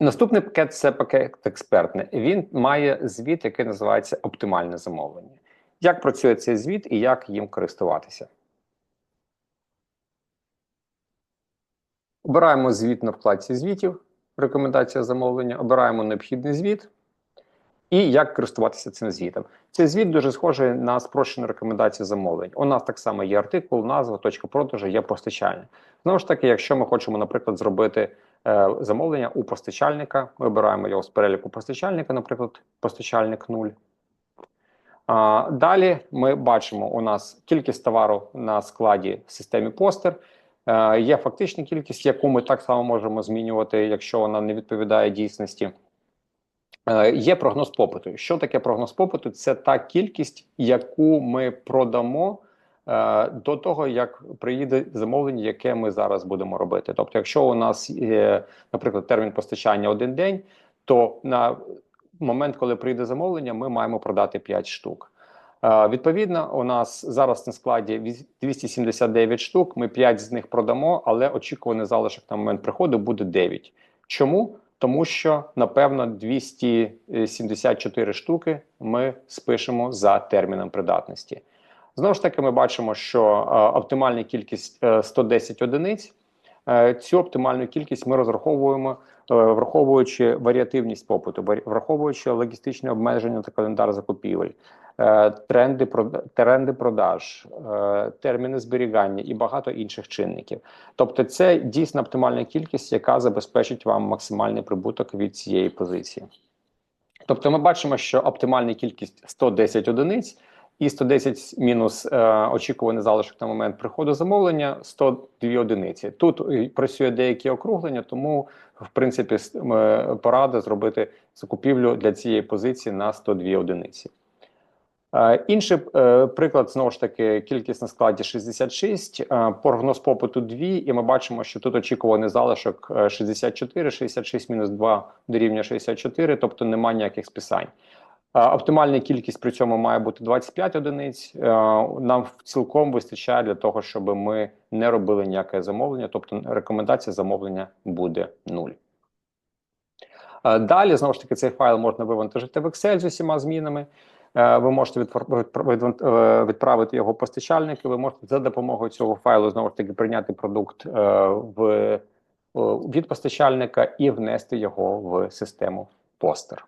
Наступний пакет це пакет експертний. Він має звіт, який називається оптимальне замовлення. Як працює цей звіт і як їм користуватися? Обираємо звіт на вкладці звітів, рекомендація замовлення, обираємо необхідний звіт і як користуватися цим звітом. Цей звіт дуже схожий на спрощену рекомендацію замовлень. У нас так само є артикул, назва, точка продажу, є постачання. Знову ж таки, якщо ми хочемо, наприклад, зробити замовлення у постачальника, ми обираємо його з переліку постачальника, наприклад, постачальник 0. А, далі ми бачимо у нас кількість товару на складі в системі постер. Е, є фактична кількість, яку ми так само можемо змінювати, якщо вона не відповідає дійсності. Е, Є прогноз попиту. Що таке прогноз попиту? Це та кількість, яку ми продамо е, до того, як приїде замовлення, яке ми зараз будемо робити. Тобто, якщо у нас є, наприклад, термін постачання один день, то на момент, коли прийде замовлення, ми маємо продати 5 штук. Е, Відповідно, у нас зараз на складі віз- 279 штук. Ми 5 з них продамо, але очікуваний залишок на момент приходу буде 9. Чому? Тому що напевно 274 штуки ми спишемо за терміном придатності. Знову ж таки, ми бачимо, що е, оптимальна кількість е, 110 одиниць. Е, Цю оптимальну кількість ми розраховуємо, е, враховуючи варіативність попиту, враховуючи логістичні обмеження та календар закупівель, е, тренди, тренди продаж, е, терміни зберігання і багато інших чинників. Тобто, це дійсно оптимальна кількість, яка забезпечить вам максимальний прибуток від цієї позиції. Тобто, ми бачимо, що оптимальна кількість 110 одиниць. І 110 мінус е, очікуваний залишок на момент приходу замовлення 102 одиниці. Тут е, працює деякі округлення, тому в принципі е, порада зробити закупівлю для цієї позиції на 102 одиниці. Е, інший е, приклад знову ж таки кількість на складі 66, е, прогноз попиту 2, і ми бачимо, що тут очікуваний залишок е, 64, 66 мінус 2 дорівнює 64, тобто немає ніяких списань. Е, Оптимальна кількість при цьому має бути 25 одиниць. Е, Нам цілком вистачає для того, щоб ми не робили ніяке замовлення, тобто рекомендація замовлення буде 0. Е, Далі, знову ж таки, цей файл можна вивантажити в Excel з усіма змінами. Ви можете відправити його постачальнику. Ви можете за допомогою цього файлу знову ж таки прийняти продукт від постачальника і внести його в систему постер.